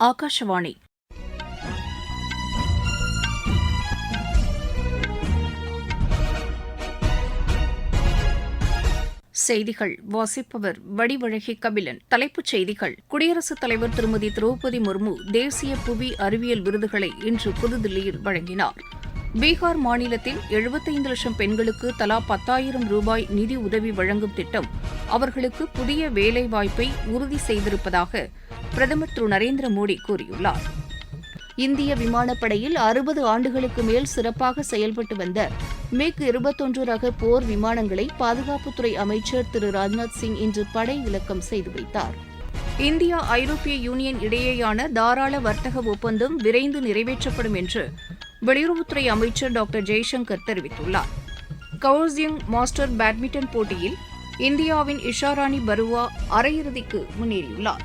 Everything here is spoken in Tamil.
ஆகாஷவாணி செய்திகள். வாசிப்பவர் வடிவழகி கபிலன். தலைப்புச் செய்திகள். குடியரசுத் தலைவர் திருமதி திரௌபதி முர்மு தேசிய புவி அறிவியல் விருதுகளை இன்று புதுதில்லியில் வழங்கினார். பீகார் மாநிலத்தில் எழுபத்தைந்து லட்சம் பெண்களுக்கு தலா பத்தாயிரம் ரூபாய் நிதி உதவி வழங்கும் திட்டம் அவர்களுக்கு புதிய வேலைவாய்ப்பை உறுதி செய்திருப்பதாக பிரதமர் திரு நரேந்திர மோடி கூறியுள்ளார். இந்திய விமானப்படையில் அறுபது ஆண்டுகளுக்கு மேல் சிறப்பாக செயல்பட்டு வந்த மிக் இருபத்தொன்று ரக போர் விமானங்களை பாதுகாப்புத்துறை அமைச்சர் திரு ராஜ்நாத் சிங் இன்று படை இலக்கம் செய்து வைத்தார். இந்தியா ஐரோப்பிய யூனியன் இடையேயான தாராள வர்த்தக ஒப்பந்தம் விரைந்து நிறைவேற்றப்படும் என்று வெளியுறவுத்துறை அமைச்சர் டாக்டர் ஜெய்சங்கர் தெரிவித்துள்ளார். கவுசியங் மாஸ்டர் பேட்மிண்டன் போட்டியில் இந்தியாவின் இஷாராணி பருவா அரையிறுதிக்கு முன்னேறியுள்ளார்.